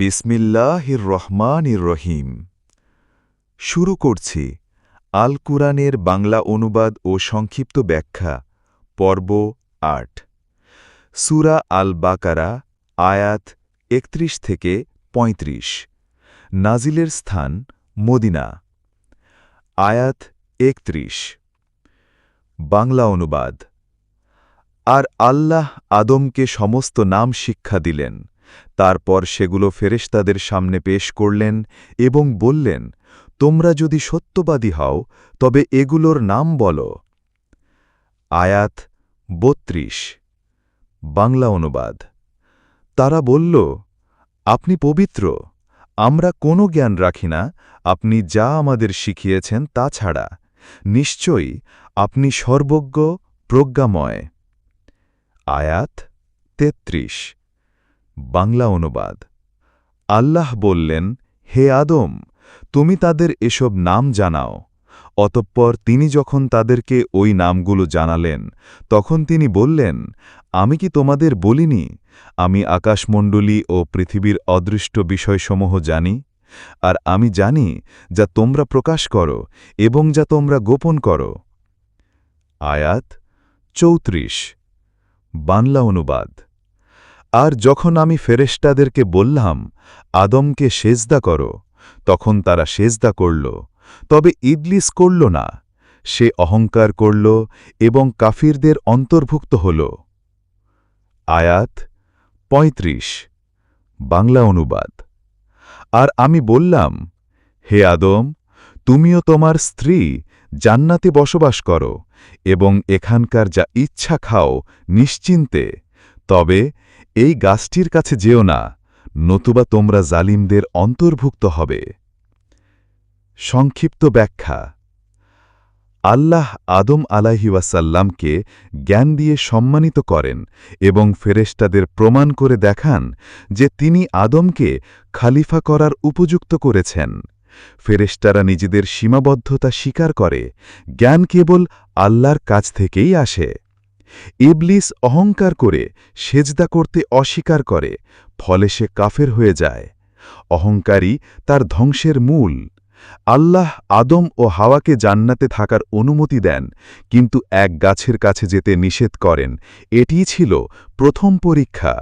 বিসমিল্লাহির রহমানির রহিম শুরু করছি আল কুরআনের বাংলা অনুবাদ ও সংক্ষিপ্ত ব্যাখ্যা, পর্ব আট। সুরা আল বাকারা আয়াত একত্রিশ থেকে ৩৫ নাজিলের স্থান মদিনা। আয়াত একত্রিশ। বাংলা অনুবাদ। আর আল্লাহ আদমকে সমস্ত নাম শিক্ষা দিলেন। তারপর সেগুলো ফেরেশতাদের সামনে পেশ করলেন এবং বললেন, তোমরা যদি সত্যবাদী হও, তবে এগুলোর নাম বলো। আয়াত বত্রিশ, বাংলা অনুবাদ। তারা বলল, আপনি পবিত্র, আমরা কোনো জ্ঞান রাখি না, আপনি যা আমাদের শিখিয়েছেন তা ছাড়া। নিশ্চয়ই আপনি সর্বজ্ঞ, প্রজ্ঞাময়। আয়াত তেত্রিশ বাংলা অনুবাদ। আল্লাহ বললেন, হে আদম, তুমি তাদের এসব নাম জানাও। অতঃপর তিনি যখন তাদেরকে ওই নামগুলো জানালেন, তখন তিনি বললেন, আমি কি তোমাদের বলিনি, আমি আকাশমণ্ডলী ও পৃথিবীর অদৃষ্ট বিষয়সমূহ জানি, আর আমি জানি যা তোমরা প্রকাশ করো এবং যা তোমরা গোপন করো? আয়াত চৌত্রিশ। বাংলা অনুবাদ। আর যখন আমি ফেরেশতাদেরকে বললাম, আদমকে সেজদা করো, তখন তারা সেজদা করল। তবে ইদলিস করল না, সে অহংকার করল এবং কাফিরদের অন্তর্ভুক্ত হল। আয়াত ৩৫ বাংলা অনুবাদ। আর আমি বললাম, হে আদম, তুমিও তোমার স্ত্রী জান্নাতে বসবাস করো এবং এখানকার যা ইচ্ছা খাও নিশ্চিন্তে, তবে এই গাছটির কাছে যেও না, নতুবা তোমরা জালিমদের অন্তর্ভুক্ত হবে। সংক্ষিপ্ত ব্যাখ্যা। আল্লাহ আদম আলাহিওয়াসাল্লামকে জ্ঞান দিয়ে সম্মানিত করেন এবং ফেরেশতাদের প্রমাণ করে দেখান যে তিনি আদমকে খালিফা করার উপযুক্ত করেছেন। ফেরেশতারা নিজেদের সীমাবদ্ধতা স্বীকার করে, জ্ঞান কেবল আল্লাহর কাছ থেকেই আসে। ইবলিস অহংকার করে সেজদা করতে অস্বীকার করে, ফলে সে কাফের হয়ে যায়। অহংকারী তার ধ্বংসের মূল। আল্লাহ আদম ও হাওয়াকে জান্নাতে থাকার অনুমতি দেন, কিন্তু এক গাছের কাছে যেতে নিষেধ করেন। এটিই ছিল প্রথম পরীক্ষা।